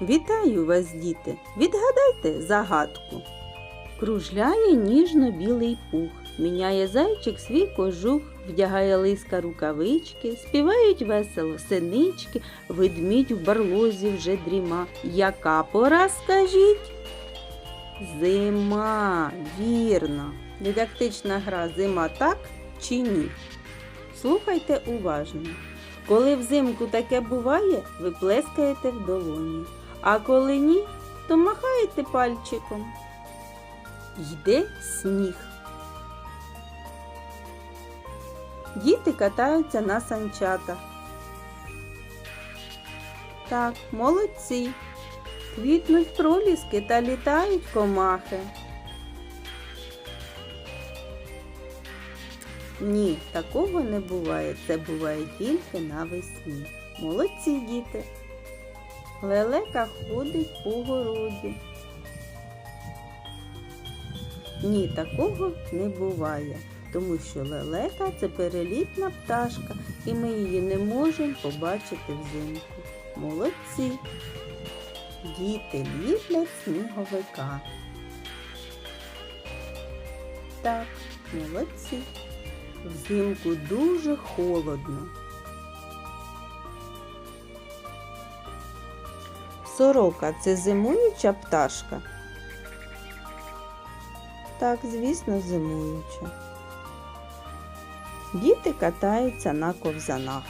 Вітаю вас, діти! Відгадайте загадку. Кружляє ніжно-білий пух, міняє зайчик свій кожух, вдягає лиска рукавички, співають весело синички, ведмідь в барлозі вже дріма. Яка пора, скажіть? Зима, вірно. Дидактична гра зима так чи ні? Слухайте уважно. Коли взимку таке буває, ви плескаєте в долоні. А коли ні, то махаєте пальчиком. Йде сніг. Діти катаються на санчатах. Так, молодці. Квітнуть проліски та літають комахи. Ні, такого не буває. Це буває тільки навесні. Молодці діти. Лелека ходить по городі. Ні, такого не буває, тому що лелека це перелітна пташка, і ми її не можемо побачити взимку. Молодці. Діти ліплять сніговика. Так, молодці. Взимку дуже холодно. Сорока це зимуюча пташка. Так, звісно, зимуюча. Діти катаються на ковзанах.